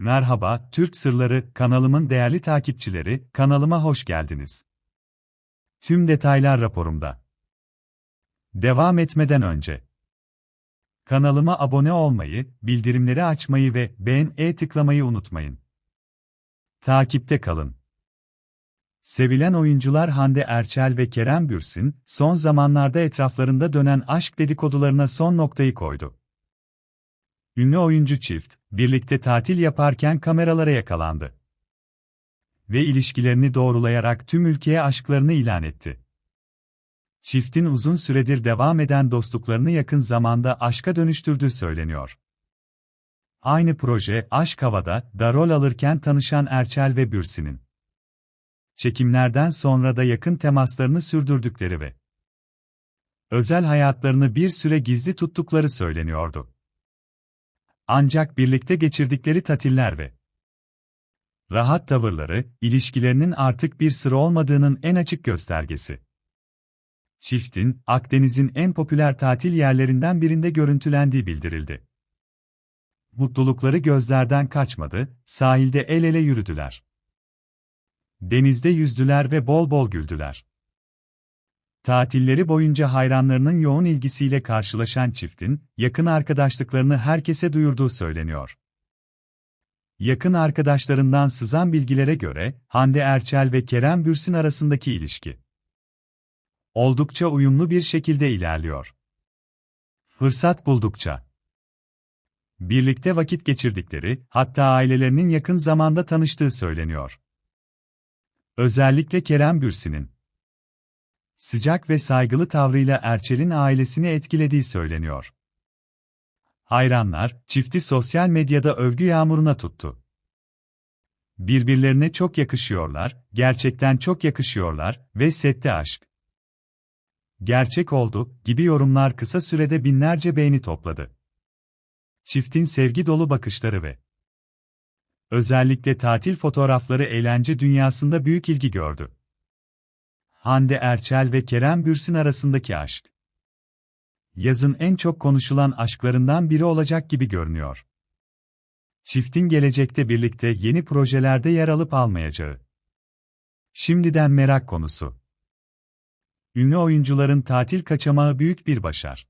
Merhaba, Türk Sırları kanalımın değerli takipçileri, kanalıma hoş geldiniz. Tüm detaylar raporumda. Devam etmeden önce kanalıma abone olmayı, bildirimleri açmayı ve beğen-e tıklamayı unutmayın. Takipte kalın. Sevilen oyuncular Hande Erçel ve Kerem Bürsin, son zamanlarda etraflarında dönen aşk dedikodularına son noktayı koydu. Ünlü oyuncu çift, birlikte tatil yaparken kameralara yakalandı. Ve ilişkilerini doğrulayarak tüm ülkeye aşklarını ilan etti. Çiftin uzun süredir devam eden dostluklarını yakın zamanda aşka dönüştürdüğü söyleniyor. Aynı proje, Aşk Havada, da rol alırken tanışan Erçel ve Bürsin'in. Çekimlerden sonra da yakın temaslarını sürdürdükleri ve özel hayatlarını bir süre gizli tuttukları söyleniyordu. Ancak birlikte geçirdikleri tatiller ve rahat tavırları, ilişkilerinin artık bir sır olmadığının en açık göstergesi. Çiftin, Akdeniz'in en popüler tatil yerlerinden birinde görüntülendiği bildirildi. Mutlulukları gözlerden kaçmadı, sahilde el ele yürüdüler. Denizde yüzdüler ve bol bol güldüler. Tatilleri boyunca hayranlarının yoğun ilgisiyle karşılaşan çiftin, yakın arkadaşlıklarını herkese duyurduğu söyleniyor. Yakın arkadaşlarından sızan bilgilere göre, Hande Erçel ve Kerem Bürsin arasındaki ilişki oldukça uyumlu bir şekilde ilerliyor. Fırsat buldukça birlikte vakit geçirdikleri, hatta ailelerinin yakın zamanda tanıştığı söyleniyor. Özellikle Kerem Bürsin'in sıcak ve saygılı tavrıyla Erçel'in ailesini etkilediği söyleniyor. Hayranlar, çifti sosyal medyada övgü yağmuruna tuttu. Birbirlerine çok yakışıyorlar, gerçekten çok yakışıyorlar ve sette aşk. Gerçek oldu gibi yorumlar kısa sürede binlerce beğeni topladı. Çiftin sevgi dolu bakışları ve özellikle tatil fotoğrafları eğlence dünyasında büyük ilgi gördü. Hande Erçel ve Kerem Bürsin arasındaki aşk. Yazın en çok konuşulan aşklarından biri olacak gibi görünüyor. Çiftin gelecekte birlikte yeni projelerde yer alıp almayacağı. Şimdiden merak konusu. Ünlü oyuncuların tatil kaçamağı büyük bir başar.